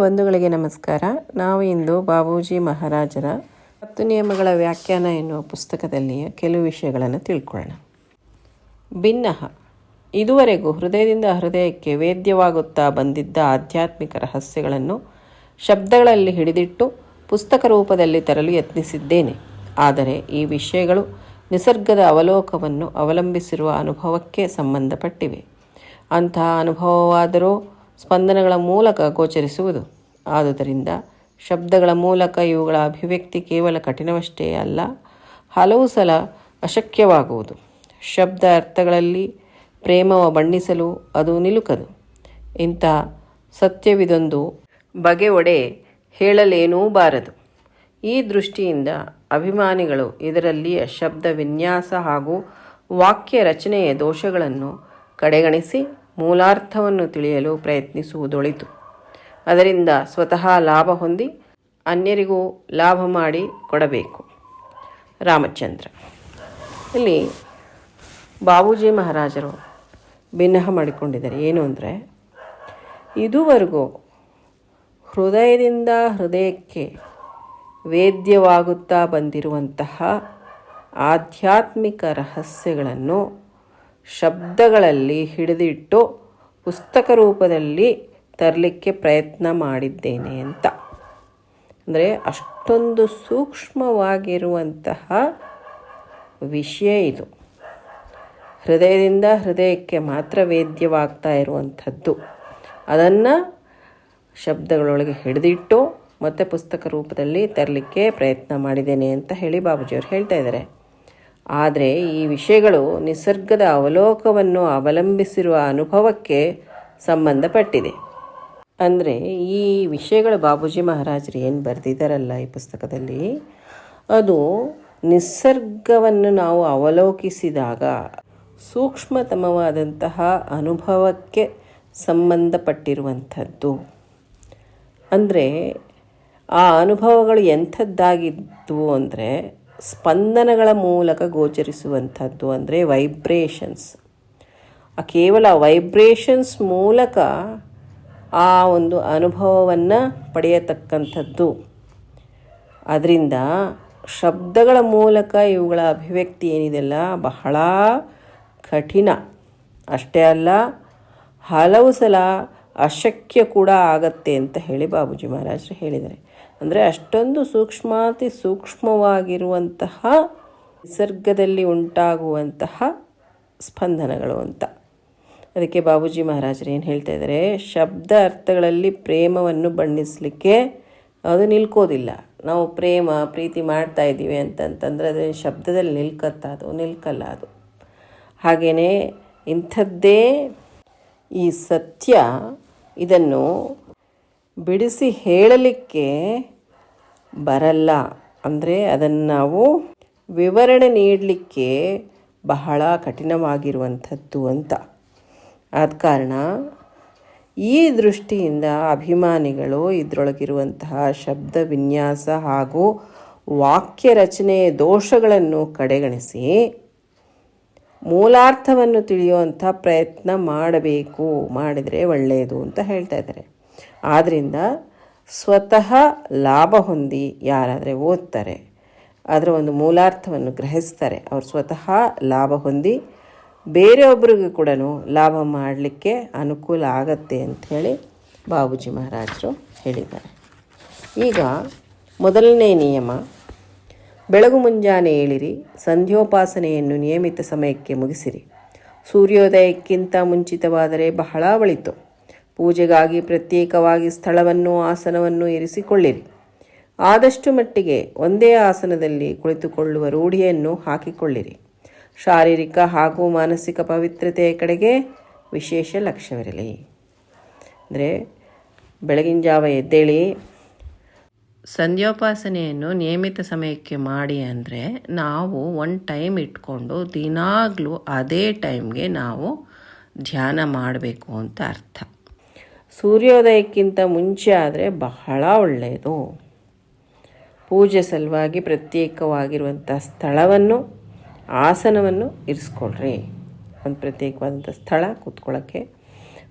ಬಂಧುಗಳಿಗೆ ನಮಸ್ಕಾರ. ನಾವು ಇಂದು ಬಾಬೂಜಿ ಮಹಾರಾಜರ ಹತ್ತು ನಿಯಮಗಳ ವ್ಯಾಖ್ಯಾನ ಎನ್ನುವ ಪುಸ್ತಕದಲ್ಲಿಯ ಕೆಲವು ವಿಷಯಗಳನ್ನು ತಿಳ್ಕೊಳ್ಳೋಣ. ಭಿನ್ನಹ ಇದುವರೆಗೂ ಹೃದಯದಿಂದ ಹೃದಯಕ್ಕೆ ವೇದ್ಯವಾಗುತ್ತಾ ಬಂದಿದ್ದ ಆಧ್ಯಾತ್ಮಿಕ ರಹಸ್ಯಗಳನ್ನು ಶಬ್ದಗಳಲ್ಲಿ ಹಿಡಿದಿಟ್ಟು ಪುಸ್ತಕ ರೂಪದಲ್ಲಿ ತರಲು ಯತ್ನಿಸಿದ್ದೇನೆ. ಆದರೆ ಈ ವಿಷಯಗಳು ನಿಸರ್ಗದ ಅವಲೋಕವನ್ನು ಅವಲಂಬಿಸಿರುವ ಅನುಭವಕ್ಕೆ ಸಂಬಂಧಪಟ್ಟಿವೆ. ಅಂತಹ ಅನುಭವವಾದರೂ ಸ್ಪಂದನಗಳ ಮೂಲಕ ಗೋಚರಿಸುವುದು. ಆದುದರಿಂದ ಶಬ್ದಗಳ ಮೂಲಕ ಇವುಗಳ ಅಭಿವ್ಯಕ್ತಿ ಕೇವಲ ಕಠಿಣವಷ್ಟೇ ಅಲ್ಲ, ಹಲವು ಸಲ ಅಶಕ್ಯವಾಗುವುದು. ಶಬ್ದ ಅರ್ಥಗಳಲ್ಲಿ ಪ್ರೇಮವ ಬಣ್ಣಿಸಲು ಅದು ನಿಲುಕದು. ಇಂಥ ಸತ್ಯವಿದೊಂದು ಬಗೆ ಒಡೆ ಹೇಳಲೇನೂ ಬಾರದು. ಈ ದೃಷ್ಟಿಯಿಂದ ಅಭಿಮಾನಿಗಳು ಇದರಲ್ಲಿಯ ಶಬ್ದ ವಿನ್ಯಾಸ ಹಾಗೂ ವಾಕ್ಯ ರಚನೆಯ ದೋಷಗಳನ್ನು ಕಡೆಗಣಿಸಿ ಮೂಲಾರ್ಥವನ್ನು ತಿಳಿಯಲು ಪ್ರಯತ್ನಿಸುವುದೊಳಿತು. ಅದರಿಂದ ಸ್ವತಃ ಲಾಭ ಹೊಂದಿ ಅನ್ಯರಿಗೂ ಲಾಭ ಮಾಡಿ ಕೊಡಬೇಕು. ರಾಮಚಂದ್ರ. ಇಲ್ಲಿ ಬಾಬೂಜಿ ಮಹಾರಾಜರು ಭಿನ್ನಹ ಮಾಡಿಕೊಂಡಿದ್ದಾರೆ. ಏನು ಅಂದರೆ, ಇದುವರೆಗೂ ಹೃದಯದಿಂದ ಹೃದಯಕ್ಕೆ ವೇದ್ಯವಾಗುತ್ತಾ ಬಂದಿರುವಂತಹ ಆಧ್ಯಾತ್ಮಿಕ ರಹಸ್ಯಗಳನ್ನು ಶಬ್ದಗಳಲ್ಲಿ ಹಿಡಿದಿಟ್ಟು ಪುಸ್ತಕ ರೂಪದಲ್ಲಿ ತರಲಿಕ್ಕೆ ಪ್ರಯತ್ನ ಮಾಡಿದ್ದೇನೆ ಅಂತ. ಅಂದರೆ ಅಷ್ಟೊಂದು ಸೂಕ್ಷ್ಮವಾಗಿರುವಂತಹ ವಿಷಯ ಇದು. ಹೃದಯದಿಂದ ಹೃದಯಕ್ಕೆ ಮಾತ್ರ ವೇದ್ಯವಾಗ್ತಾ ಇರುವಂಥದ್ದು. ಅದನ್ನು ಶಬ್ದಗಳೊಳಗೆ ಹಿಡಿದಿಟ್ಟು ಮತ್ತೆ ಪುಸ್ತಕ ರೂಪದಲ್ಲಿ ತರಲಿಕ್ಕೆ ಪ್ರಯತ್ನ ಮಾಡಿದ್ದೇನೆ ಅಂತ ಹೇಳಿ ಬಾಬುಜಿಯವರು ಹೇಳ್ತಾ ಇದ್ದಾರೆ. ಆದರೆ ಈ ವಿಷಯಗಳು ನಿಸರ್ಗದ ಅವಲೋಕವನ್ನು ಅವಲಂಬಿಸಿರುವ ಅನುಭವಕ್ಕೆ ಸಂಬಂಧಪಟ್ಟಿದೆ. ಅಂದರೆ ಈ ವಿಷಯಗಳು ಬಾಬೂಜಿ ಮಹಾರಾಜರು ಏನು ಬರೆದಿದ್ದಾರಲ್ಲ ಈ ಪುಸ್ತಕದಲ್ಲಿ? ಅದು ನಿಸರ್ಗವನ್ನು ನಾವು ಅವಲೋಕಿಸಿದಾಗ ಸೂಕ್ಷ್ಮತಮವಾದಂತಹ ಅನುಭವಕ್ಕೆ ಸಂಬಂಧಪಟ್ಟಿರುವಂಥದ್ದು. ಅಂದರೆ ಆ ಅನುಭವಗಳು ಎಂಥದ್ದಾಗಿದ್ದವು ಅಂದರೆ ಸ್ಪಂದನಗಳ ಮೂಲಕ ಗೋಚರಿಸುವಂಥದ್ದು ಅಂದರೆ ವೈಬ್ರೇಷನ್ಸ್ ಆ ಕೇವಲ ವೈಬ್ರೇಷನ್ಸ್ ಮೂಲಕ ಆ ಒಂದು ಅನುಭವವನ್ನು ಪಡೆಯತಕ್ಕಂಥದ್ದು. ಅದರಿಂದ ಶಬ್ದಗಳ ಮೂಲಕ ಇವುಗಳ ಅಭಿವ್ಯಕ್ತಿ ಏನಿದೆಲ್ಲ? ಬಹಳ ಕಠಿಣ. ಅಷ್ಟೇ ಅಲ್ಲ, ಹಲವು ಸಲ ಅಶಕ್ಯ ಕೂಡ ಆಗತ್ತೆ ಅಂತ ಹೇಳಿ ಬಾಬೂಜಿ ಮಹಾರಾಜರು ಹೇಳಿದ್ದಾರೆ. ಅಂದರೆ ಅಷ್ಟೊಂದು ಸೂಕ್ಷ್ಮಾತಿ ಸೂಕ್ಷ್ಮವಾಗಿರುವಂತಹ ನಿಸರ್ಗದಲ್ಲಿ ಉಂಟಾಗುವಂತಹ ಸ್ಪಂದನಗಳು ಅಂತ. ಅದಕ್ಕೆ ಬಾಬೂಜಿ ಮಹಾರಾಜರು ಏನು ಹೇಳ್ತಾ ಇದ್ದಾರೆ ಶಬ್ದ ಅರ್ಥಗಳಲ್ಲಿ ಪ್ರೇಮವನ್ನು ಬಣ್ಣಿಸಲಿಕ್ಕೆ ಅದು ನಿಲ್ಕೋದಿಲ್ಲ. ನಾವು ಪ್ರೇಮ, ಪ್ರೀತಿ ಮಾಡ್ತಾ ಇದ್ದೀವಿ ಅಂತಂತಂದರೆ ಅದು ಶಬ್ದದಲ್ಲಿ ನಿಲ್ಕತ್ತ, ಅದು ನಿಲ್ಕಲ್ಲ ಅದು. ಹಾಗೆಯೇ ಇಂಥದ್ದೇ ಈ ಸತ್ಯ ಇದನ್ನು ಬಿಡಿಸಿ ಹೇಳಲಿಕ್ಕೆ ಬರಲ್ಲ. ಅಂದರೆ ಅದನ್ನು ನಾವು ವಿವರಣೆ ನೀಡಲಿಕ್ಕೆ ಬಹಳ ಕಠಿಣವಾಗಿರುವಂಥದ್ದು ಅಂತ. ಆದ ಕಾರಣ ಈ ದೃಷ್ಟಿಯಿಂದ ಅಭಿಮಾನಿಗಳು ಇದರೊಳಗಿರುವಂತಹ ಶಬ್ದ ವಿನ್ಯಾಸ ಹಾಗೂ ವಾಕ್ಯ ರಚನೆ ದೋಷಗಳನ್ನು ಕಡೆಗಣಿಸಿ ಮೂಲಾರ್ಥವನ್ನು ತಿಳಿಯುವಂಥ ಪ್ರಯತ್ನ ಮಾಡಬೇಕು, ಮಾಡಿದರೆ ಒಳ್ಳೆಯದು ಅಂತ ಹೇಳ್ತಾ ಇದ್ದಾರೆ. ಆದ್ದರಿಂದ ಸ್ವತಃ ಲಾಭ ಹೊಂದಿ ಯಾರಾದರೆ ಓದ್ತಾರೆ ಅದರ ಒಂದು ಮೂಲಾರ್ಥವನ್ನು ಗ್ರಹಿಸ್ತಾರೆ. ಅವರು ಸ್ವತಃ ಲಾಭ ಹೊಂದಿ ಬೇರೆಯೊಬ್ಬರಿಗೂ ಕೂಡ ಲಾಭ ಮಾಡಲಿಕ್ಕೆ ಅನುಕೂಲ ಆಗತ್ತೆ ಅಂಥೇಳಿ ಬಾಬೂಜಿ ಮಹಾರಾಜರು ಹೇಳಿದ್ದಾರೆ. ಈಗ ಮೊದಲನೇ ನಿಯಮ, ಬೆಳಗು ಮುಂಜಾನೆ ಏಳಿರಿ, ಸಂಧ್ಯೋಪಾಸನೆಯನ್ನು ನಿಯಮಿತ ಸಮಯಕ್ಕೆ ಮುಗಿಸಿರಿ. ಸೂರ್ಯೋದಯಕ್ಕಿಂತ ಮುಂಚಿತವಾದರೆ ಬಹಳ ಒಳಿತು. ಪೂಜೆಗಾಗಿ ಪ್ರತ್ಯೇಕವಾಗಿ ಸ್ಥಳವನ್ನು ಆಸನವನ್ನು ಇರಿಸಿಕೊಳ್ಳಿರಿ. ಆದಷ್ಟು ಮಟ್ಟಿಗೆ ಒಂದೇ ಆಸನದಲ್ಲಿ ಕುಳಿತುಕೊಳ್ಳುವ ರೂಢಿಯನ್ನು ಹಾಕಿಕೊಳ್ಳಿರಿ. ಶಾರೀರಿಕ ಹಾಗೂ ಮಾನಸಿಕ ಪವಿತ್ರತೆಯ ಕಡೆಗೆ ವಿಶೇಷ ಲಕ್ಷ್ಯವಿರಲಿ. ಅಂದರೆ ಬೆಳಗಿನ ಜಾವ ಎದ್ದೇಳಿ ಸಂಧ್ಯೋಪಾಸನೆಯನ್ನು ನಿಯಮಿತ ಸಮಯಕ್ಕೆ ಮಾಡಿ ಅಂದರೆ ನಾವು ಒನ್ ಟೈಮ್ ಇಟ್ಕೊಂಡು ದಿನಾಗಲೂ ಅದೇ ಟೈಮ್ಗೆ ನಾವು ಧ್ಯಾನ ಮಾಡಬೇಕು ಅಂತ ಅರ್ಥ. ಸೂರ್ಯೋದಯಕ್ಕಿಂತ ಮುಂಚೆ ಆದರೆ ಬಹಳ ಒಳ್ಳೆಯದು. ಪೂಜೆ ಸಲುವಾಗಿ ಪ್ರತ್ಯೇಕವಾಗಿರುವಂಥ ಸ್ಥಳವನ್ನು, ಆಸನವನ್ನು ಇರಿಸ್ಕೊಳ್ರಿ. ಒಂದು ಪ್ರತ್ಯೇಕವಾದಂಥ ಸ್ಥಳ ಕೂತ್ಕೊಳ್ಳೋಕ್ಕೆ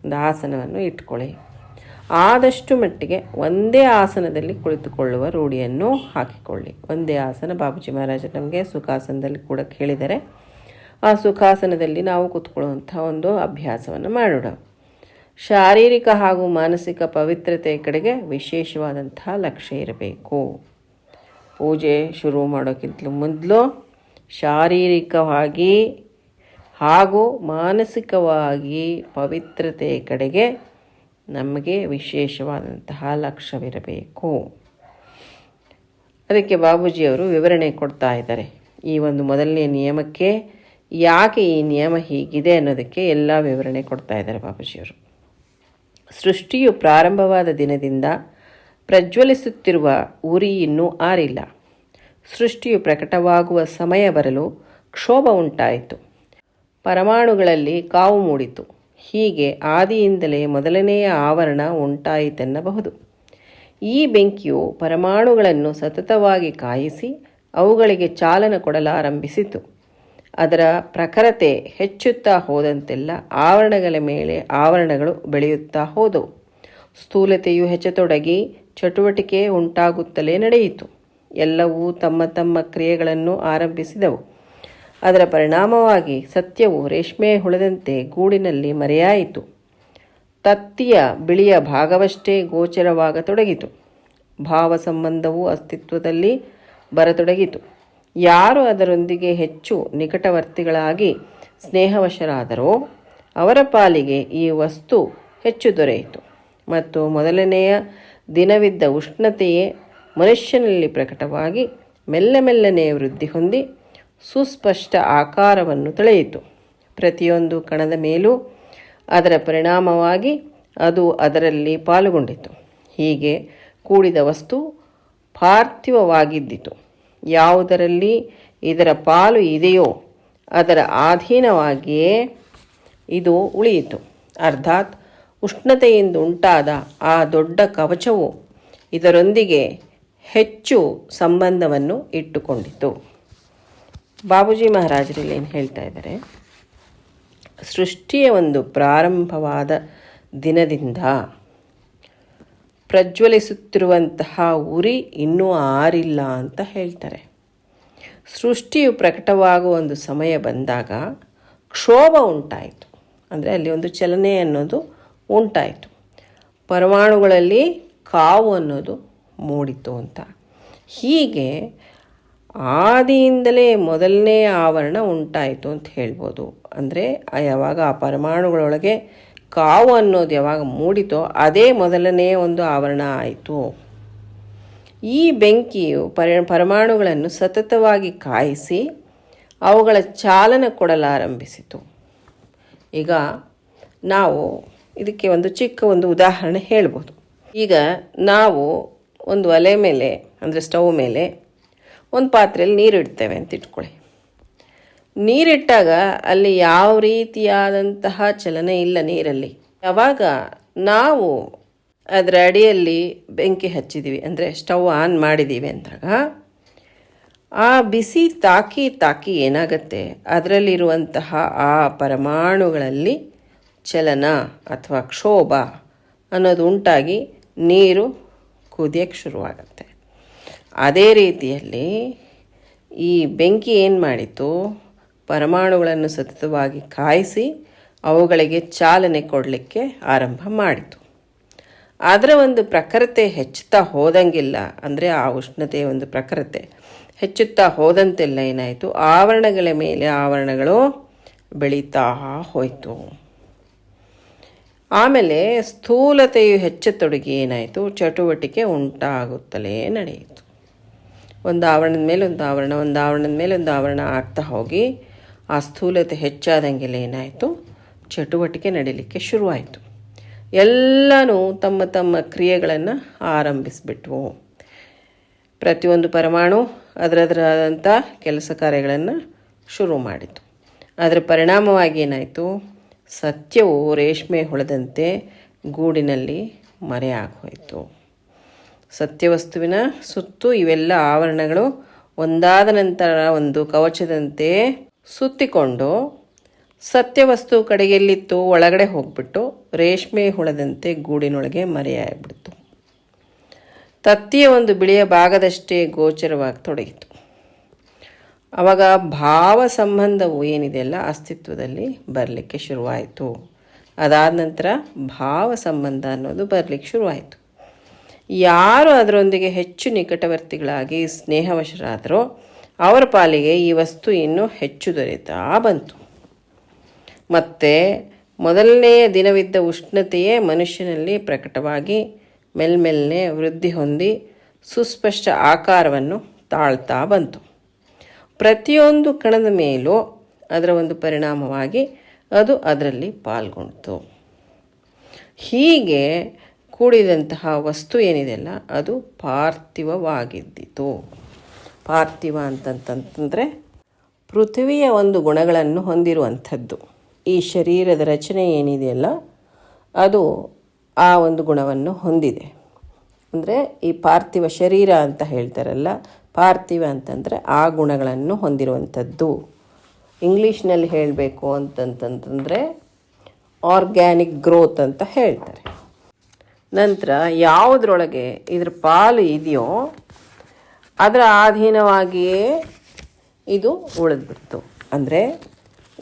ಒಂದು ಆಸನವನ್ನು ಇಟ್ಕೊಳ್ಳಿ. ಆದಷ್ಟು ಮಟ್ಟಿಗೆ ಒಂದೇ ಆಸನದಲ್ಲಿ ಕುಳಿತುಕೊಳ್ಳುವ ರೂಢಿಯನ್ನು ಹಾಕಿಕೊಳ್ಳಿ. ಒಂದೇ ಆಸನ ಬಾಬುಜಿ ಮಹಾರಾಜ ನಮಗೆ ಸುಖಾಸನದಲ್ಲಿ ಕೂಡ ಕೇಳಿದರೆ ಆ ಸುಖಾಸನದಲ್ಲಿ ನಾವು ಕೂತ್ಕೊಳ್ಳುವಂಥ ಒಂದು ಅಭ್ಯಾಸವನ್ನು ಮಾಡೋಣ. ಶಾರೀರಿಕ ಹಾಗೂ ಮಾನಸಿಕ ಪವಿತ್ರತೆ ಕಡೆಗೆ ವಿಶೇಷವಾದಂತಹ ಲಕ್ಷ್ಯ ಇರಬೇಕು. ಪೂಜೆ ಶುರು ಮಾಡೋಕ್ಕಿಂತಲೂ ಮೊದಲು ಶಾರೀರಿಕವಾಗಿ ಹಾಗೂ ಮಾನಸಿಕವಾಗಿ ಪವಿತ್ರತೆ ಕಡೆಗೆ ನಮಗೆ ವಿಶೇಷವಾದಂತಹ ಲಕ್ಷ್ಯವಿರಬೇಕು. ಅದಕ್ಕೆ ಬಾಬೂಜಿಯವರು ವಿವರಣೆ ಕೊಡ್ತಾ ಇದ್ದಾರೆ. ಈ ಒಂದು ಮೊದಲನೇ ನಿಯಮಕ್ಕೆ ಯಾಕೆ ಈ ನಿಯಮ ಹೀಗಿದೆ ಅನ್ನೋದಕ್ಕೆ ಎಲ್ಲ ವಿವರಣೆ ಕೊಡ್ತಾ ಇದ್ದಾರೆ ಬಾಬೂಜಿಯವರು. ಸೃಷ್ಟಿಯು ಪ್ರಾರಂಭವಾದ ದಿನದಿಂದ ಪ್ರಜ್ವಲಿಸುತ್ತಿರುವ ಉರಿ ಇನ್ನೂ ಆರಿಲ್ಲ. ಸೃಷ್ಟಿಯು ಪ್ರಕಟವಾಗುವ ಸಮಯ ಬರಲು ಕ್ಷೋಭ ಉಂಟಾಯಿತು. ಪರಮಾಣುಗಳಲ್ಲಿ ಕಾವು ಮೂಡಿತು. ಹೀಗೆ ಆದಿಯಿಂದಲೇ ಮೊದಲನೆಯ ಆವರಣ ಉಂಟಾಯಿತೆನ್ನಬಹುದು. ಈ ಬೆಂಕಿಯು ಪರಮಾಣುಗಳನ್ನು ಸತತವಾಗಿ ಕಾಯಿಸಿ ಅವುಗಳಿಗೆ ಚಾಲನ ಕೊಡಲಾರಂಭಿಸಿತು. ಅದರ ಪ್ರಖರತೆ ಹೆಚ್ಚುತ್ತಾ ಹೋದಂತೆಲ್ಲ ಆವರಣಗಳ ಮೇಲೆ ಆವರಣಗಳು ಬೆಳೆಯುತ್ತಾ ಹೋದವು. ಸ್ಥೂಲತೆಯು ಹೆಚ್ಚತೊಡಗಿ ಚಟುವಟಿಕೆ ಉಂಟಾಗುತ್ತಲೇ ನಡೆಯಿತು. ಎಲ್ಲವೂ ತಮ್ಮ ತಮ್ಮ ಕ್ರಿಯೆಗಳನ್ನು ಆರಂಭಿಸಿದವು. ಅದರ ಪರಿಣಾಮವಾಗಿ ಸತ್ಯವು ರೇಷ್ಮೆ ಹುಳದಂತೆ ಗೂಡಿನಲ್ಲಿ ಮರೆಯಾಯಿತು. ತತ್ತಿಯ ಬಿಳಿಯ ಭಾಗವಷ್ಟೇ ಗೋಚರವಾಗತೊಡಗಿತು. ಭಾವ ಸಂಬಂಧವು ಅಸ್ತಿತ್ವದಲ್ಲಿ ಬರತೊಡಗಿತು. ಯಾರು ಅದರೊಂದಿಗೆ ಹೆಚ್ಚು ನಿಕಟವರ್ತಿಗಳಾಗಿ ಸ್ನೇಹವಶರಾದರೋ, ಅವರ ಪಾಲಿಗೆ ಈ ವಸ್ತು ಹೆಚ್ಚು ದೊರೆಯಿತು. ಮತ್ತು ಮೊದಲನೆಯ ದಿನವಿದ್ದ ಉಷ್ಣತೆಯೇ ಮನುಷ್ಯನಲ್ಲಿ ಪ್ರಕಟವಾಗಿ ಮೆಲ್ಲ ಮೆಲ್ಲನೆ ವೃದ್ಧಿ ಹೊಂದಿ ಸುಸ್ಪಷ್ಟ ಆಕಾರವನ್ನು ತಳೆಯಿತು. ಪ್ರತಿಯೊಂದು ಕಣದ ಮೇಲೂ ಅದರ ಪರಿಣಾಮವಾಗಿ ಅದು ಅದರಲ್ಲಿ ಪಾಲುಗೊಂಡಿತು. ಹೀಗೆ ಕೂಡಿದ ವಸ್ತು ಪಾರ್ಥಿವವಾಗಿದ್ದಿತು. ಯಾವುದರಲ್ಲಿ ಇದರ ಪಾಲು ಇದೆಯೋ ಅದರ ಅಧೀನವಾಗಿಯೇ ಇದು ಉಳಿಯಿತು. ಅರ್ಥಾತ್ ಉಷ್ಣತೆಯಿಂದ ಉಂಟಾದ ಆ ದೊಡ್ಡ ಕವಚವು ಇದರೊಂದಿಗೆ ಹೆಚ್ಚು ಸಂಬಂಧವನ್ನು ಇಟ್ಟುಕೊಂಡಿತು. ಬಾಬೂಜಿ ಮಹಾರಾಜರಲ್ಲಿ ಏನು ಹೇಳ್ತಾ ಇದ್ದಾರೆ? ಸೃಷ್ಟಿಯ ಒಂದು ಪ್ರಾರಂಭವಾದ ದಿನದಿಂದ ಪ್ರಜ್ವಲಿಸುತ್ತಿರುವಂತಹ ಉರಿ ಇನ್ನೂ ಆರಿಲ್ಲ ಅಂತ ಹೇಳ್ತಾರೆ. ಸೃಷ್ಟಿಯು ಪ್ರಕಟವಾಗುವ ಒಂದು ಸಮಯ ಬಂದಾಗ ಕ್ಷೋಭ ಉಂಟಾಯಿತು. ಅಂದರೆ ಅಲ್ಲಿ ಒಂದು ಚಲನೆ ಅನ್ನೋದು ಉಂಟಾಯಿತು. ಪರಮಾಣುಗಳಲ್ಲಿ ಕಾವು ಅನ್ನೋದು ಮೂಡಿತು ಅಂತ. ಹೀಗೆ ಆದಿಯಿಂದಲೇ ಮೊದಲನೇ ಆವರಣ ಉಂಟಾಯಿತು ಅಂತ ಹೇಳ್ಬೋದು. ಅಂದರೆ ಯಾವಾಗ ಆ ಪರಮಾಣುಗಳೊಳಗೆ ಕಾವು ಅನ್ನೋದು ಯಾವಾಗ ಮೂಡಿತೋ ಅದೇ ಮೊದಲನೇ ಒಂದು ಆವರಣ ಆಯಿತು. ಈ ಬೆಂಕಿಯು ಪರ, ಪರಮಾಣುಗಳನ್ನು ಸತತವಾಗಿ ಕಾಯಿಸಿ ಅವುಗಳ ಚಾಲನ ಕೊಡಲಾರಂಭಿಸಿತು. ಈಗ ನಾವು ಇದಕ್ಕೆ ಒಂದು ಚಿಕ್ಕ ಒಂದು ಉದಾಹರಣೆ ಹೇಳ್ಬೋದು. ಈಗ ನಾವು ಒಂದು ಒಲೆ ಮೇಲೆ, ಅಂದರೆ ಸ್ಟವ್ ಮೇಲೆ ಒಂದು ಪಾತ್ರೆಯಲ್ಲಿ ನೀರು ಇಡ್ತೇವೆ ಅಂತ ಇಟ್ಕೊಳ್ಳಿ. ನೀರಿಟ್ಟಾಗ ಅಲ್ಲಿ ಯಾವ ರೀತಿಯಾದಂತಹ ಚಲನೆ ಇಲ್ಲ ನೀರಲ್ಲಿ. ಯಾವಾಗ ನಾವು ಅದರ ಅಡಿಯಲ್ಲಿ ಬೆಂಕಿ ಹಚ್ಚಿದ್ದೀವಿ ಅಂದರೆ ಸ್ಟವ್ ಆನ್ ಮಾಡಿದ್ದೀವಿ ಅಂದಾಗ, ಆ ಬಿಸಿ ತಾಕಿ ತಾಕಿ ಏನಾಗುತ್ತೆ? ಅದರಲ್ಲಿರುವಂತಹ ಆ ಪರಮಾಣುಗಳಲ್ಲಿ ಚಲನ ಅಥವಾ ಕ್ಷೋಭ ಅನ್ನೋದು ಉಂಟಾಗಿ ನೀರು ಕುದಿಯಕ್ಕೆ ಶುರುವಾಗತ್ತೆ. ಅದೇ ರೀತಿಯಲ್ಲಿ ಈ ಬೆಂಕಿ ಏನು ಮಾಡಿತು ಪರಮಾಣುಗಳನ್ನು ಸತತವಾಗಿ ಕಾಯಿಸಿ ಅವುಗಳಿಗೆ ಚಾಲನೆ ಕೊಡಲಿಕ್ಕೆ ಆರಂಭ ಮಾಡಿತು. ಅದರ ಒಂದು ಪ್ರಖರತೆ ಹೆಚ್ಚುತ್ತಾ ಹೋದಂಗಿಲ್ಲ ಅಂದರೆ ಆ ಉಷ್ಣತೆಯ ಒಂದು ಪ್ರಖರತೆ ಹೆಚ್ಚುತ್ತಾ ಹೋದಂತೆಲ್ಲ ಏನಾಯಿತು? ಆವರಣಗಳ ಮೇಲೆ ಆವರಣಗಳು ಬೆಳೀತಾ ಹೋಯಿತು. ಆಮೇಲೆ ಸ್ಥೂಲತೆಯು ಹೆಚ್ಚತೊಡಗಿ ಏನಾಯಿತು? ಚಟುವಟಿಕೆ ಉಂಟಾಗುತ್ತಲೇ ನಡೆಯಿತು. ಒಂದು ಆವರಣದ ಮೇಲೆ ಒಂದು ಆವರಣ, ಒಂದು ಆವರಣದ ಮೇಲೆ ಒಂದು ಆವರಣ ಆಗ್ತಾ ಹೋಗಿ ಆ ಸ್ಥೂಲತೆ ಹೆಚ್ಚಾದಂಗೆಲ್ಲ ಏನಾಯಿತು? ಚಟುವಟಿಕೆ ನಡೀಲಿಕ್ಕೆ ಶುರುವಾಯಿತು. ಎಲ್ಲನೂ ತಮ್ಮ ತಮ್ಮ ಕ್ರಿಯೆಗಳನ್ನು ಆರಂಭಿಸಿಬಿಟ್ವು. ಪ್ರತಿಯೊಂದು ಪರಮಾಣು ಅದರದರಾದಂಥ ಕೆಲಸ ಕಾರ್ಯಗಳನ್ನು ಶುರು ಮಾಡಿತು. ಅದರ ಪರಿಣಾಮವಾಗಿ ಏನಾಯಿತು? ಸತ್ಯವು ರೇಷ್ಮೆ ಹುಳದಂತೆ ಗೂಡಿನಲ್ಲಿ ಮರೆಯಾಗೋಯಿತು ಸತ್ಯವಸ್ತುವಿನ ಸುತ್ತು ಇವೆಲ್ಲ ಆವರಣಗಳು ಒಂದಾದ ನಂತರ ಒಂದು ಕವಚದಂತೆ ಸುತ್ತಿಕೊಂಡು ಸತ್ಯವಸ್ತು ಕಡೆಯಲ್ಲಿತ್ತು, ಒಳಗಡೆ ಹೋಗ್ಬಿಟ್ಟು ರೇಷ್ಮೆ ಹುಳದಂತೆ ಗೂಡಿನೊಳಗೆ ಮರೆಯಾಗ್ಬಿಡ್ತು. ತತ್ತಿಯ ಒಂದು ಬಿಳಿಯ ಭಾಗದಷ್ಟೇ ಗೋಚರವಾಗಿ ತೊಡಗಿತು ಅವಾಗ ಭಾವ ಸಂಬಂಧವು ಏನಿದೆಯಲ್ಲ ಅಸ್ತಿತ್ವದಲ್ಲಿ ಬರಲಿಕ್ಕೆ ಶುರುವಾಯಿತು. ಅದಾದ ನಂತರ ಭಾವ ಸಂಬಂಧ ಅನ್ನೋದು ಬರಲಿಕ್ಕೆ ಶುರುವಾಯಿತು. ಯಾರು ಅದರೊಂದಿಗೆ ಹೆಚ್ಚು ನಿಕಟವರ್ತಿಗಳಾಗಿ ಸ್ನೇಹವಶರಾದರೋ ಅವರ ಪಾಲಿಗೆ ಈ ವಸ್ತು ಇನ್ನೂ ಹೆಚ್ಚು ದೊರೆತಾ ಬಂತು. ಮತ್ತೆ ಮೊದಲನೆಯ ದಿನವಿದ್ದ ಉಷ್ಣತೆಯೇ ಮನುಷ್ಯನಲ್ಲಿ ಪ್ರಕಟವಾಗಿ ಮೆಲ್ಮೆಲ್ಲೆ ವೃದ್ಧಿ ಹೊಂದಿ ಸುಸ್ಪಷ್ಟ ಆಕಾರವನ್ನು ತಾಳ್ತಾ ಬಂತು. ಪ್ರತಿಯೊಂದು ಕಣದ ಮೇಲೂ ಅದರ ಒಂದು ಪರಿಣಾಮವಾಗಿ ಅದು ಅದರಲ್ಲಿ ಪಾಲ್ಗೊಂಡಿತು. ಹೀಗೆ ಕೂಡಿದಂತಹ ವಸ್ತು ಏನಿದೆಯಲ್ಲ ಅದು ಪಾರ್ಥಿವವಾಗಿದ್ದಿತು. ಪಾರ್ಥಿವ ಅಂತಂತಂತಂದರೆ ಪೃಥ್ವಿಯ ಒಂದು ಗುಣಗಳನ್ನು ಹೊಂದಿರುವಂಥದ್ದು. ಈ ಶರೀರದ ರಚನೆ ಏನಿದೆಯಲ್ಲ ಅದು ಆ ಒಂದು ಗುಣವನ್ನು ಹೊಂದಿದೆ. ಅಂದರೆ ಈ ಪಾರ್ಥಿವ ಶರೀರ ಅಂತ ಹೇಳ್ತಾರಲ್ಲ, ಪಾರ್ಥಿವ ಅಂತಂದರೆ ಆ ಗುಣಗಳನ್ನು ಹೊಂದಿರುವಂಥದ್ದು. ಇಂಗ್ಲೀಷ್ನಲ್ಲಿ ಹೇಳಬೇಕು ಅಂತಂತಂತಂದರೆ ಆರ್ಗ್ಯಾನಿಕ್ ಗ್ರೋತ್ ಅಂತ ಹೇಳ್ತಾರೆ. ನಂತರ ಯಾವುದ್ರೊಳಗೆ ಇದ್ರ ಪಾಲು ಇದೆಯೋ ಅದರ ಅಧೀನವಾಗಿಯೇ ಇದು ಉಳಿದ್ಬಿಡ್ತು. ಅಂದರೆ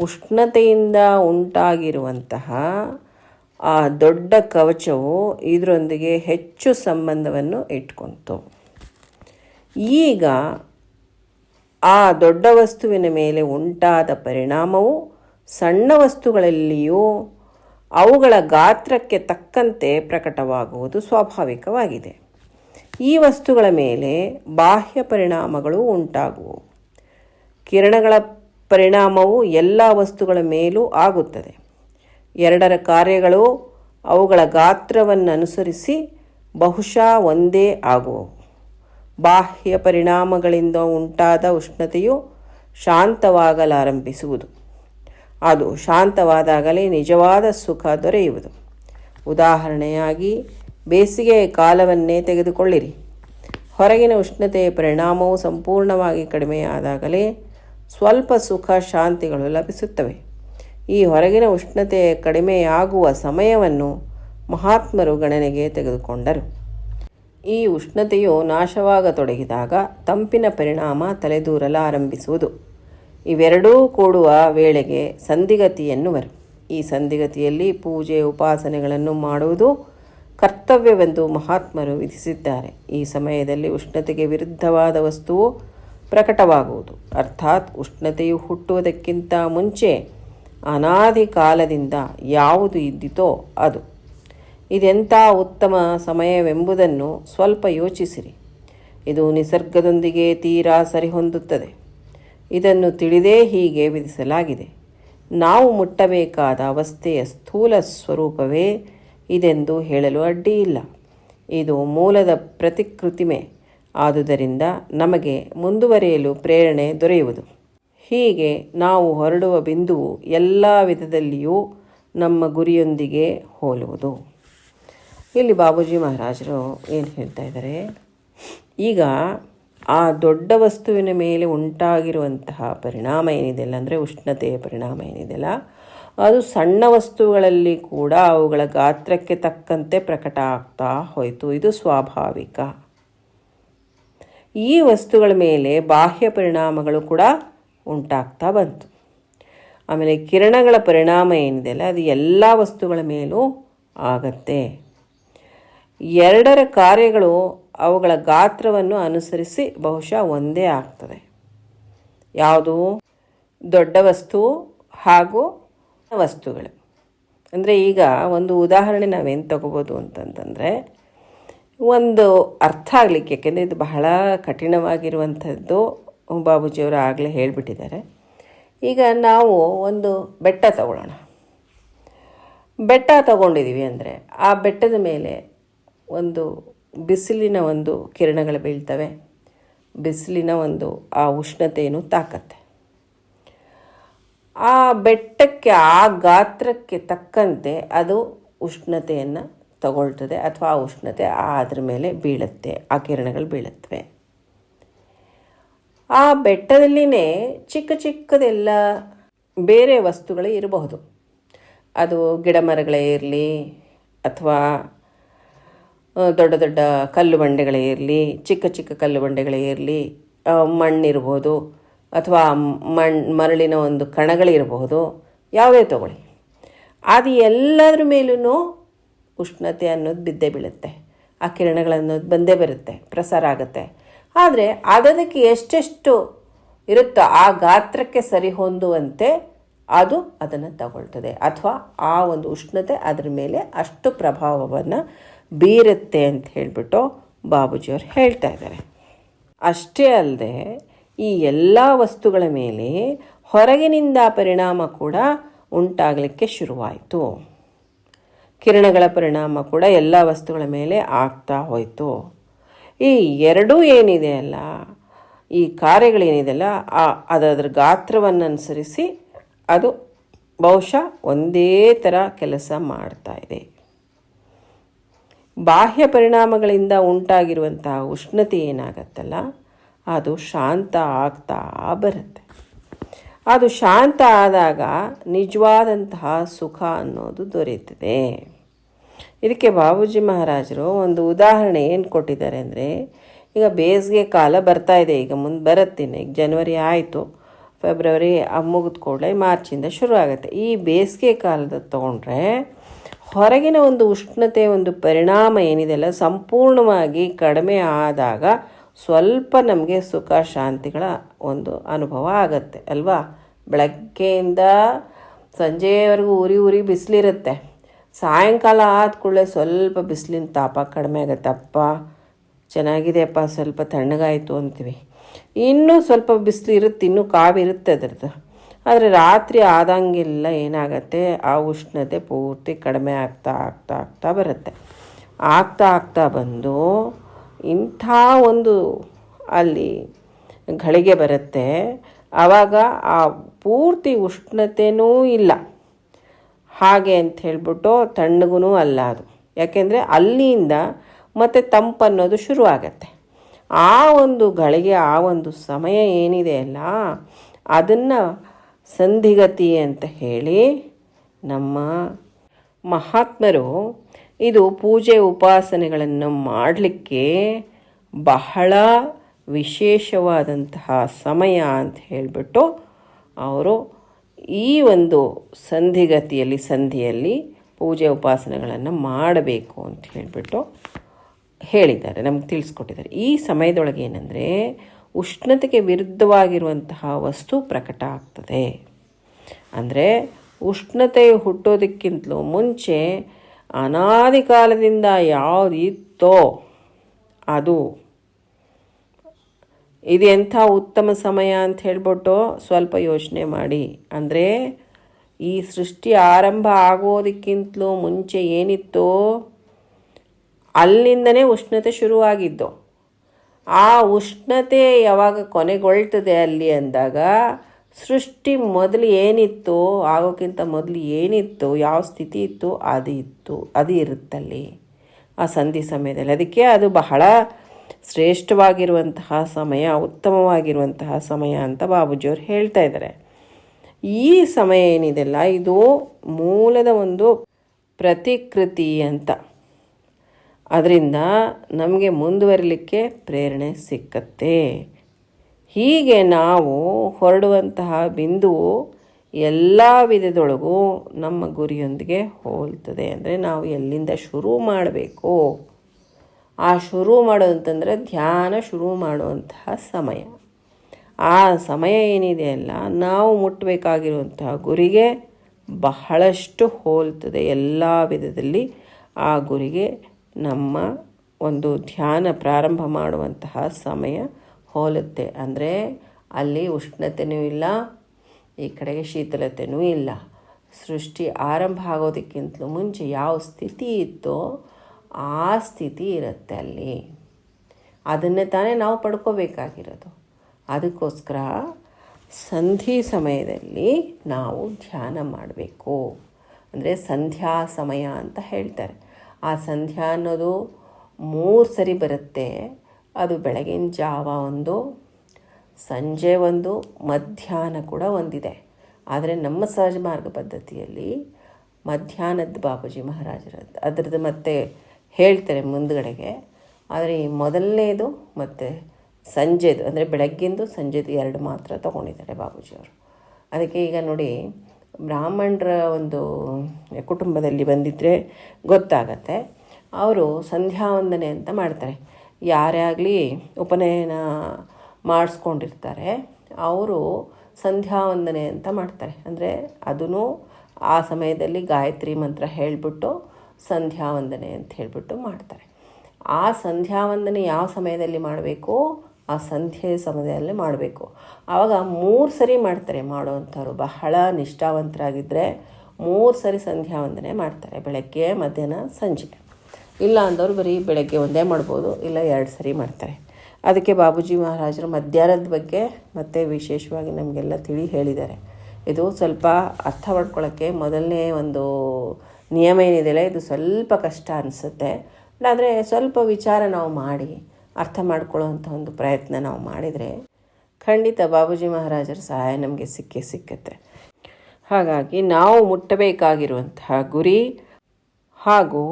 ಉಷ್ಣತೆಯಿಂದ ಉಂಟಾಗಿರುವಂತಹ ಆ ದೊಡ್ಡ ಕವಚವು ಇದರೊಂದಿಗೆ ಹೆಚ್ಚು ಸಂಬಂಧವನ್ನು ಇಟ್ಕೊಂತು. ಈಗ ಆ ದೊಡ್ಡ ವಸ್ತುವಿನ ಮೇಲೆ ಉಂಟಾದ ಪರಿಣಾಮವು ಸಣ್ಣ ವಸ್ತುಗಳಲ್ಲಿಯೂ ಅವುಗಳ ಗಾತ್ರಕ್ಕೆ ತಕ್ಕಂತೆ ಪ್ರಕಟವಾಗುವುದು ಸ್ವಾಭಾವಿಕವಾಗಿದೆ. ಈ ವಸ್ತುಗಳ ಮೇಲೆ ಬಾಹ್ಯ ಪರಿಣಾಮಗಳು ಉಂಟಾಗುವು. ಕಿರಣಗಳ ಪರಿಣಾಮವು ಎಲ್ಲ ವಸ್ತುಗಳ ಮೇಲೂ ಆಗುತ್ತದೆ. ಎರಡರ ಕಾರ್ಯಗಳು ಅವುಗಳ ಗಾತ್ರವನ್ನು ಅನುಸರಿಸಿ ಬಹುಶಃ ಒಂದೇ ಆಗುವವು. ಬಾಹ್ಯ ಪರಿಣಾಮಗಳಿಂದ ಉಂಟಾದ ಉಷ್ಣತೆಯು ಶಾಂತವಾಗಲಾರಂಭಿಸುವುದು. ಅದು ಶಾಂತವಾದಾಗಲೇ ನಿಜವಾದ ಸುಖ ದೊರೆಯುವುದು. ಉದಾಹರಣೆಯಾಗಿ ಬೇಸಿಗೆಯ ಕಾಲವನ್ನೇ ತೆಗೆದುಕೊಳ್ಳಿರಿ. ಹೊರಗಿನ ಉಷ್ಣತೆಯ ಪರಿಣಾಮವು ಸಂಪೂರ್ಣವಾಗಿ ಕಡಿಮೆಯಾದಾಗಲೇ ಸ್ವಲ್ಪ ಸುಖ ಶಾಂತಿಗಳು ಲಭಿಸುತ್ತವೆ. ಈ ಹೊರಗಿನ ಉಷ್ಣತೆ ಕಡಿಮೆಯಾಗುವ ಸಮಯವನ್ನು ಮಹಾತ್ಮರು ಗಣನೆಗೆ ತೆಗೆದುಕೊಂಡರು. ಈ ಉಷ್ಣತೆಯು ನಾಶವಾಗತೊಡಗಿದಾಗ ತಂಪಿನ ಪರಿಣಾಮ ತಲೆದೂರಲಾರಂಭಿಸುವುದು. ಇವೆರಡೂ ಕೂಡುವ ವೇಳೆಗೆ ಸಂಧಿಗತಿ ಎನ್ನುವರು ಈ ಸಂಧಿಗತಿಯಲ್ಲಿ ಪೂಜೆ, ಉಪಾಸನೆಗಳನ್ನು ಮಾಡುವುದು ಕರ್ತವ್ಯವೆಂದು ಮಹಾತ್ಮರು ವಿಧಿಸಿದ್ದಾರೆ. ಈ ಸಮಯದಲ್ಲಿ ಉಷ್ಣತೆಗೆ ವಿರುದ್ಧವಾದ ವಸ್ತುವು ಪ್ರಕಟವಾಗುವುದು. ಅರ್ಥಾತ್ ಉಷ್ಣತೆಯು ಹುಟ್ಟುವುದಕ್ಕಿಂತ ಮುಂಚೆ ಅನಾದಿ ಕಾಲದಿಂದ ಯಾವುದು ಇದ್ದಿತೋ ಅದು. ಇದೆಂಥ ಉತ್ತಮ ಸಮಯವೆಂಬುದನ್ನು ಸ್ವಲ್ಪ ಯೋಚಿಸಿರಿ. ಇದು ನಿಸರ್ಗದೊಂದಿಗೆ ತೀರಾ ಸರಿಹೊಂದುತ್ತದೆ. ಇದನ್ನು ತಿಳಿದೇ ಹೀಗೆ ವಿಧಿಸಲಾಗಿದೆ. ನಾವು ಮುಟ್ಟಬೇಕಾದ ಅವಸ್ಥೆಯ ಸ್ಥೂಲ ಸ್ವರೂಪವೇ ಇದೆಂದು ಹೇಳಲು ಅಡ್ಡಿಯಿಲ್ಲ ಇದು ಮೂಲದ ಪ್ರತಿಕೃತಿಮೆ. ಆದುದರಿಂದ ನಮಗೆ ಮುಂದುವರಿಯಲು ಪ್ರೇರಣೆ ದೊರೆಯುವುದು. ಹೀಗೆ ನಾವು ಹೊರಡುವ ಬಿಂದುವು ಎಲ್ಲ ವಿಧದಲ್ಲಿಯೂ ನಮ್ಮ ಗುರಿಯೊಂದಿಗೆ ಹೋಲುವುದು. ಇಲ್ಲಿ ಬಾಬೂಜಿ ಮಹಾರಾಜರು ಏನು ಹೇಳ್ತಾ ಇದ್ದಾರೆ? ಈಗ ಆ ದೊಡ್ಡ ವಸ್ತುವಿನ ಮೇಲೆ ಉಂಟಾಗಿರುವಂತಹ ಪರಿಣಾಮ ಏನಿದೆಯಲ್ಲ ಅಂದರೆ ಉಷ್ಣತೆಯ ಪರಿಣಾಮ ಏನಿದೆಯಲ್ಲ ಅದು ಸಣ್ಣ ವಸ್ತುಗಳಲ್ಲಿ ಕೂಡ ಅವುಗಳ ಗಾತ್ರಕ್ಕೆ ತಕ್ಕಂತೆ ಪ್ರಕಟ ಆಗ್ತಾ ಹೋಯಿತು. ಇದು ಸ್ವಾಭಾವಿಕ. ಈ ವಸ್ತುಗಳ ಮೇಲೆ ಬಾಹ್ಯ ಪರಿಣಾಮಗಳು ಕೂಡ ಉಂಟಾಗ್ತಾ ಬಂತು. ಆಮೇಲೆ ಕಿರಣಗಳ ಪರಿಣಾಮ ಏನಿದೆಯಲ್ಲ ಅದು ಎಲ್ಲ ವಸ್ತುಗಳ ಮೇಲೂ ಆಗತ್ತೆ. ಎರಡರ ಕಾರ್ಯಗಳು ಅವುಗಳ ಗಾತ್ರವನ್ನು ಅನುಸರಿಸಿ ಬಹುಶಃ ಒಂದೇ ಆಗ್ತದೆ. ಯಾವುದು? ದೊಡ್ಡ ವಸ್ತು ಹಾಗೂ ವಸ್ತುಗಳು. ಅಂದರೆ ಈಗ ಒಂದು ಉದಾಹರಣೆ ನಾವೇನು ತಗೋಬೋದು ಅಂತಂತಂದರೆ, ಒಂದು ಅರ್ಥ ಆಗಲಿಕ್ಕೆ, ಯಾಕೆಂದರೆ ಇದು ಬಹಳ ಕಠಿಣವಾಗಿರುವಂಥದ್ದು, ಬಾಬೂಜಿಯವರು ಆಗಲೇ ಹೇಳಿಬಿಟ್ಟಿದ್ದಾರೆ. ಈಗ ನಾವು ಒಂದು ಬೆಟ್ಟ ತಗೊಳ್ಳೋಣ. ಬೆಟ್ಟ ತಗೊಂಡಿದ್ದೀವಿ ಅಂದರೆ, ಆ ಬೆಟ್ಟದ ಮೇಲೆ ಒಂದು ಬಿಸಿಲಿನ ಒಂದು ಕಿರಣಗಳು ಬೀಳ್ತವೆ. ಬಿಸಿಲಿನ ಒಂದು ಆ ಉಷ್ಣತೆಯನ್ನು ತಾಕತ್ತೆ. ಆ ಬೆಟ್ಟಕ್ಕೆ, ಆ ಗಾತ್ರಕ್ಕೆ ತಕ್ಕಂತೆ ಅದು ಉಷ್ಣತೆಯನ್ನು ತಗೊಳ್ತದೆ ಅಥವಾ ಆ ಉಷ್ಣತೆ ಅದ್ರ ಮೇಲೆ ಬೀಳುತ್ತೆ, ಆ ಕಿರಣಗಳು ಬೀಳುತ್ತವೆ. ಆ ಬೆಟ್ಟದಲ್ಲಿನೇ ಚಿಕ್ಕ ಚಿಕ್ಕದೆಲ್ಲ ಬೇರೆ ವಸ್ತುಗಳು ಇರಬಹುದು. ಅದು ಗಿಡ ಮರಗಳೇ ಇರಲಿ ಅಥವಾ ದೊಡ್ಡ ದೊಡ್ಡ ಕಲ್ಲು ಬಂಡೆಗಳೇ ಇರಲಿ, ಚಿಕ್ಕ ಚಿಕ್ಕ ಕಲ್ಲು ಬಂಡೆಗಳೇ ಇರಲಿ ಮಣ್ಣಿರ್ಬೋದು ಅಥವಾ ಮಣ್, ಮರಳಿನ ಒಂದು ಕಣಗಳಿರಬಹುದು, ಯಾವುದೇ ತಗೊಳ್ಳಿ. ಅದು ಎಲ್ಲದ್ರ ಮೇಲೂ ಉಷ್ಣತೆ ಅನ್ನೋದು ಬಿದ್ದೇ ಬೀಳುತ್ತೆ. ಆ ಕಿರಣಗಳನ್ನೋದು ಬಂದೇ ಬರುತ್ತೆ, ಪ್ರಸಾರ ಆಗುತ್ತೆ. ಆದರೆ ಅದಕ್ಕೆ ಎಷ್ಟೆಷ್ಟು ಇರುತ್ತೋ ಆ ಗಾತ್ರಕ್ಕೆ ಸರಿ ಹೊಂದುವಂತೆ ಅದು ಅದನ್ನು ತಗೊಳ್ತದೆ. ಅಥವಾ ಆ ಒಂದು ಉಷ್ಣತೆ ಅದರ ಮೇಲೆ ಅಷ್ಟು ಪ್ರಭಾವವನ್ನು ಬೀರುತ್ತೆ ಅಂತ ಹೇಳಿಬಿಟ್ಟು ಬಾಬುಜಿಯವರು ಹೇಳ್ತಾ ಇದ್ದಾರೆ. ಅಷ್ಟೇ ಅಲ್ಲದೆ ಈ ಎಲ್ಲ ವಸ್ತುಗಳ ಮೇಲೆ ಹೊರಗಿನಿಂದ ಪರಿಣಾಮ ಕೂಡ ಉಂಟಾಗಲಿಕ್ಕೆ ಶುರುವಾಯಿತು. ಕಿರಣಗಳ ಪರಿಣಾಮ ಕೂಡ ಎಲ್ಲ ವಸ್ತುಗಳ ಮೇಲೆ ಆಗ್ತಾ ಹೋಯಿತು. ಈ ಎರಡೂ ಏನಿದೆ ಅಲ್ಲ, ಈ ಕಾರ್ಯಗಳೇನಿದೆಯಲ್ಲ ಆ ಅದರ ಗಾತ್ರವನ್ನು ಅನುಸರಿಸಿ ಅದು ಬಹುಶಃ ಒಂದೇ ಥರ ಕೆಲಸ ಮಾಡ್ತಾ ಇದೆ. ಬಾಹ್ಯ ಪರಿಣಾಮಗಳಿಂದ ಉಂಟಾಗಿರುವಂತಹ ಉಷ್ಣತೆ ಏನಾಗತ್ತಲ್ಲ ಅದು ಶಾಂತ ಆಗ್ತಾ ಬರುತ್ತೆ. ಅದು ಶಾಂತ ಆದಾಗ ನಿಜವಾದಂತಹ ಸುಖ ಅನ್ನೋದು ದೊರೆಯುತ್ತದೆ. ಇದಕ್ಕೆ ಬಾಬೂಜಿ ಮಹಾರಾಜರು ಒಂದು ಉದಾಹರಣೆ ಏನು ಕೊಟ್ಟಿದ್ದಾರೆ ಅಂದರೆ, ಈಗ ಬೇಸಿಗೆ ಕಾಲ ಬರ್ತಾ ಇದೆ, ಈಗ ಮುಂದೆ ಬರುತ್ತೇನೆ ಈಗ ಜನವರಿ ಆಯಿತು, ಫೆಬ್ರವರಿ ಮುಗಿದ ಕೂಡಲೇ ಮಾರ್ಚಿಂದ ಶುರು ಆಗುತ್ತೆ. ಈ ಬೇಸಿಗೆ ಕಾಲದ ತೊಗೊಂಡ್ರೆ ಹೊರಗಿನ ಒಂದು ಉಷ್ಣತೆ, ಒಂದು ಪರಿಣಾಮ ಏನಿದೆಯಲ್ಲ ಸಂಪೂರ್ಣವಾಗಿ ಕಡಿಮೆ ಆದಾಗ ಸ್ವಲ್ಪ ನಮಗೆ ಸುಖ ಶಾಂತಿಗಳ ಒಂದು ಅನುಭವ ಆಗತ್ತೆ, ಅಲ್ವಾ? ಬೆಳಗ್ಗೆಯಿಂದ ಸಂಜೆವರೆಗೂ ಉರಿ ಉರಿ ಬಿಸಿಲಿರುತ್ತೆ. ಸಾಯಂಕಾಲ ಆದ ಕೂಡಲೇ ಸ್ವಲ್ಪ ಬಿಸಿಲಿನ ತಾಪ ಕಡಿಮೆ ಆಗುತ್ತೆ. ಅಪ್ಪ, ಚೆನ್ನಾಗಿದೆಯಪ್ಪ, ಸ್ವಲ್ಪ ತಣ್ಣಗಾಯಿತು ಅಂತೀವಿ. ಇನ್ನೂ ಸ್ವಲ್ಪ ಬಿಸಿಲು ಇರುತ್ತೆ ಇನ್ನೂ ಕಾವಿರುತ್ತೆ ಅದರದ್ದು. ಆದರೆ ರಾತ್ರಿ ಆದಂಗೆಲ್ಲ ಏನಾಗತ್ತೆ? ಆ ಉಷ್ಣತೆ ಪೂರ್ತಿ ಕಡಿಮೆ ಆಗ್ತಾ ಆಗ್ತಾ ಆಗ್ತಾ ಬರುತ್ತೆ. ಆಗ್ತಾ ಆಗ್ತಾ ಬಂದು ಇಂಥ ಒಂದು ಅಲ್ಲಿ ಘಳಿಗೆ ಬರುತ್ತೆ. ಆವಾಗ ಆ ಪೂರ್ತಿ ಉಷ್ಣತೆಯೂ ಇಲ್ಲ. ಹಾಗೆ ಅಂತ ಹೇಳ್ಬಿಟ್ಟು ತಣ್ಣಗೂ ಅಲ್ಲ ಅದು. ಯಾಕೆಂದರೆ ಅಲ್ಲಿಂದ ಮತ್ತೆ ತಂಪನ್ನೋದು ಅನ್ನೋದು ಆಗತ್ತೆ ಆ ಒಂದು ಗಳಿಗೆ ಆ ಒಂದು ಸಮಯ ಏನಿದೆ ಅಲ್ಲ, ಅದನ್ನು ಸಂಧಿಗತಿ ಅಂತ ಹೇಳಿ ನಮ್ಮ ಮಹಾತ್ಮರು ಇದು ಪೂಜೆ ಉಪಾಸನೆಗಳನ್ನು ಮಾಡಲಿಕ್ಕೆ ಬಹಳ ವಿಶೇಷವಾದಂತಹ ಸಮಯ ಅಂತ ಹೇಳಿಬಿಟ್ಟು ಅವರು ಈ ಒಂದು ಸಂಧಿಗತಿಯಲ್ಲಿ, ಸಂಧಿಯಲ್ಲಿ ಪೂಜೆ ಉಪಾಸನೆಗಳನ್ನು ಮಾಡಬೇಕು ಅಂತ ಹೇಳಿಬಿಟ್ಟು ಹೇಳಿದ್ದಾರೆ, ನಮ್ಗೆ ತಿಳಿಸ್ಕೊಟ್ಟಿದ್ದಾರೆ. ಈ ಸಮಯದೊಳಗೆ ಏನಂದರೆ ಉಷ್ಣತೆಗೆ ವಿರುದ್ಧವಾಗಿರುವಂತಹ ವಸ್ತು ಪ್ರಕಟ ಆಗ್ತದೆ. ಅಂದರೆ ಉಷ್ಣತೆ ಹುಟ್ಟೋದಕ್ಕಿಂತಲೂ ಮುಂಚೆ ಅನಾದಿ ಕಾಲದಿಂದ ಯಾವುದಿತ್ತೋ ಅದು. ಇದು ಎಂಥ ಉತ್ತಮ ಸಮಯ ಅಂತ ಹೇಳ್ಬಿಟ್ಟು ಸ್ವಲ್ಪ ಯೋಚನೆ ಮಾಡಿ. ಅಂದರೆ ಈ ಸೃಷ್ಟಿ ಆರಂಭ ಆಗೋದಕ್ಕಿಂತಲೂ ಮುಂಚೆ ಏನಿತ್ತೋ ಅಲ್ಲಿಂದನೇ ಉಷ್ಣತೆ ಶುರುವಾಗಿದ್ದು. ಆ ಉಷ್ಣತೆ ಯಾವಾಗ ಕೊನೆಗೊಳ್ತದೆ ಅಲ್ಲಿ ಅಂದಾಗ ಸೃಷ್ಟಿ ಮೊದಲು ಏನಿತ್ತು, ಆಗೋಕ್ಕಿಂತ ಮೊದಲು ಏನಿತ್ತು, ಯಾವ ಸ್ಥಿತಿ ಇತ್ತು ಅದು ಇತ್ತು, ಅದು ಇರುತ್ತಲ್ಲಿ ಆ ಸಂಧಿ ಸಮಯದಲ್ಲಿ. ಅದಕ್ಕೆ ಅದು ಬಹಳ ಶ್ರೇಷ್ಠವಾಗಿರುವಂತಹ ಸಮಯ, ಉತ್ತಮವಾಗಿರುವಂತಹ ಸಮಯ ಅಂತ ಬಾಬುಜಿಯವರು ಹೇಳ್ತಾ ಇದ್ದಾರೆ. ಈ ಸಮಯ ಏನಿದೆಲ್ಲ? ಇದು ಮೂಲದ ಒಂದು ಪ್ರತಿಕೃತಿ ಅಂತ. ಅದರಿಂದ ನಮಗೆ ಮುಂದುವರಿಲಿಕ್ಕೆ ಪ್ರೇರಣೆ ಸಿಕ್ಕತ್ತೆ. ಹೀಗೆ ನಾವು ಹೊರಡುವಂತಹ ಬಿಂದುವು ಎಲ್ಲ ವಿಧದೊಳಗೂ ನಮ್ಮ ಗುರಿಯೊಂದಿಗೆ ಹೋಲ್ತದೆ ಅಂದರೆ ನಾವು ಎಲ್ಲಿಂದ ಶುರು ಮಾಡಬೇಕು? ಆ ಶುರು ಮಾಡೋದಂತಂದರೆ ಧ್ಯಾನ ಶುರು ಮಾಡುವಂತಹ ಸಮಯ. ಆ ಸಮಯ ಏನಿದೆ ಅಲ್ಲ, ನಾವು ಮುಟ್ಟಬೇಕಾಗಿರುವಂತಹ ಗುರಿಗೆ ಬಹಳಷ್ಟು ಹೋಲ್ತದೆ ಎಲ್ಲ ವಿಧದಲ್ಲಿ. ಆ ಗುರಿಗೆ ನಮ್ಮ ಒಂದು ಧ್ಯಾನ ಪ್ರಾರಂಭ ಮಾಡುವಂತಹ ಸಮಯ ಹೋಲುತ್ತೆ. ಅಂದರೆ ಅಲ್ಲಿ ಉಷ್ಣತೆಯೂ ಇಲ್ಲ, ಈ ಕಡೆಗೆ ಶೀತಲತೆಯೂ ಇಲ್ಲ. ಸೃಷ್ಟಿ ಆರಂಭ ಆಗೋದಕ್ಕಿಂತಲೂ ಮುಂಚೆ ಯಾವ ಸ್ಥಿತಿ ಇತ್ತೋ ಆ ಸ್ಥಿತಿ ಇರುತ್ತೆ ಅಲ್ಲಿ. ಅದನ್ನೇ ತಾನೇ ನಾವು ಪಡ್ಕೋಬೇಕಾಗಿರೋದು. ಅದಕ್ಕೋಸ್ಕರ ಸಂಧಿ ಸಮಯದಲ್ಲಿ ನಾವು ಧ್ಯಾನ ಮಾಡಬೇಕು. ಅಂದರೆ ಸಂಧ್ಯಾ ಸಮಯ ಅಂತ ಹೇಳ್ತಾರೆ. ಆ ಸಂಧ್ಯಾ ಅನ್ನೋದು ಮೂರು ಸರಿ ಬರುತ್ತೆ. ಅದು ಬೆಳಗಿನ ಜಾವ ಒಂದು, ಸಂಜೆ ಒಂದು, ಮಧ್ಯಾಹ್ನ ಕೂಡ ಒಂದಿದೆ. ಆದರೆ ನಮ್ಮ ಸಹಜ ಮಾರ್ಗ ಪದ್ಧತಿಯಲ್ಲಿ ಮಧ್ಯಾಹ್ನದ ಬಾಬೂಜಿ ಮಹಾರಾಜರದ್ದು. ಅದರದ್ದು ಮತ್ತೆ ಹೇಳ್ತಾರೆ ಮುಂದುಗಡೆಗೆ. ಆದರೆ ಈ ಮೊದಲನೇದು ಮತ್ತು ಸಂಜೆದು, ಅಂದರೆ ಬೆಳಗ್ಗಿಂದು ಸಂಜೆದು ಎರಡು ಮಾತ್ರ ತೊಗೊಂಡಿದ್ದಾರೆ ಬಾಬೂಜಿಯವರು ಅದಕ್ಕೆ ಈಗ ನೋಡಿ, ಬ್ರಾಹ್ಮಣರ ಒಂದು ಕುಟುಂಬದಲ್ಲಿ ಬಂದಿದ್ದರೆ ಗೊತ್ತಾಗತ್ತೆ. ಅವರು ಸಂಧ್ಯಾ ವಂದನೆ ಅಂತ ಮಾಡ್ತಾರೆ. ಯಾರೇ ಆಗಲಿ ಉಪನಯನ ಮಾಡಿಸ್ಕೊಂಡಿರ್ತಾರೆ, ಅವರು ಸಂಧ್ಯಾ ವಂದನೆ ಅಂತ ಮಾಡ್ತಾರೆ. ಅಂದರೆ ಅದೂ ಆ ಸಮಯದಲ್ಲಿ ಗಾಯತ್ರಿ ಮಂತ್ರ ಹೇಳಿಬಿಟ್ಟು ಸಂಧ್ಯಾ ವಂದನೆ ಅಂತ ಹೇಳಿಬಿಟ್ಟು ಮಾಡ್ತಾರೆ. ಆ ಸಂಧ್ಯಾ ವಂದನೆ ಯಾವ ಸಮಯದಲ್ಲಿ ಮಾಡಬೇಕು? ಆ ಸಂಧ್ಯೆ ಸಮಯದಲ್ಲಿ ಮಾಡಬೇಕು. ಆವಾಗ ಮೂರು ಸರಿ ಮಾಡ್ತಾರೆ ಮಾಡೋವಂಥವ್ರು. ಬಹಳ ನಿಷ್ಠಾವಂತರಾಗಿದ್ದರೆ ಮೂರು ಸರಿ ಸಂಧ್ಯಾ ವಂದನೆ ಮಾಡ್ತಾರೆ ಬೆಳಗ್ಗೆ, ಮಧ್ಯಾಹ್ನ, ಸಂಜೆ. ಇಲ್ಲ ಅಂದವರು ಬರೀ ಬೆಳಗ್ಗೆ ಒಂದೇ ಮಾಡ್ಬೋದು, ಇಲ್ಲ ಎರಡು ಸರಿ ಮಾಡ್ತಾರೆ. ಅದಕ್ಕೆ ಬಾಬೂಜಿ ಮಹಾರಾಜರು ಮಧ್ಯಾಹ್ನದ ಬಗ್ಗೆ ಮತ್ತೆ ವಿಶೇಷವಾಗಿ ನಮಗೆಲ್ಲ ತಿಳಿ ಹೇಳಿದ್ದಾರೆ. ಇದು ಸ್ವಲ್ಪ ಅರ್ಥ ಮಾಡ್ಕೊಳ್ಳೋಕ್ಕೆ ಮೊದಲನೇ ಒಂದು ನಿಯಮ ಏನಿದೆಯಲ್ಲ, ಇದು ಸ್ವಲ್ಪ ಕಷ್ಟ ಅನಿಸುತ್ತೆ. ಆದರೆ ಸ್ವಲ್ಪ ವಿಚಾರ ನಾವು ಮಾಡಿ, ಅರ್ಥ ಮಾಡ್ಕೊಳ್ಳೋವಂಥ ಒಂದು ಪ್ರಯತ್ನ ನಾವು ಮಾಡಿದರೆ ಖಂಡಿತ ಬಾಬೂಜಿ ಮಹಾರಾಜರ ಸಹಾಯ ನಮಗೆ ಸಿಕ್ಕೇ ಸಿಕ್ಕತ್ತೆ. ಹಾಗಾಗಿ ನಾವು ಮುಟ್ಟಬೇಕಾಗಿರುವಂತಹ ಗುರಿ ಹಾಗೂ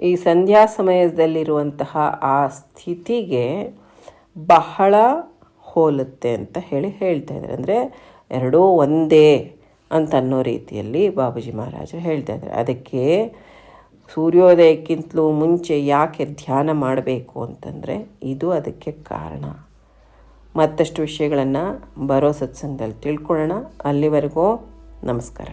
ಈ ಸಂಧ್ಯಾ ಸಮಯದಲ್ಲಿರುವಂತಹ ಆ ಸ್ಥಿತಿಗೆ ಬಹಳ ಹೋಲುತ್ತೆ ಅಂತ ಹೇಳಿ ಹೇಳ್ತಾ ಇದ್ದಾರೆ. ಅಂದರೆ ಎರಡೂ ಒಂದೇ ಅಂತ ಅನ್ನೋ ರೀತಿಯಲ್ಲಿ ಬಾಬಾಜಿ ಮಹಾರಾಜರು ಹೇಳ್ತಾ ಇದ್ದಾರೆ. ಅದಕ್ಕೆ ಸೂರ್ಯೋದಯಕ್ಕಿಂತಲೂ ಮುಂಚೆ ಯಾಕೆ ಧ್ಯಾನ ಮಾಡಬೇಕು ಅಂತಂದರೆ ಇದು ಅದಕ್ಕೆ ಕಾರಣ. ಮತ್ತಷ್ಟು ವಿಷಯಗಳನ್ನು ಬರೋ ಸತ್ಸಂಗದಲ್ಲಿ ತಿಳ್ಕೊಳ್ಳೋಣ. ಅಲ್ಲಿವರೆಗೂ ನಮಸ್ಕಾರ.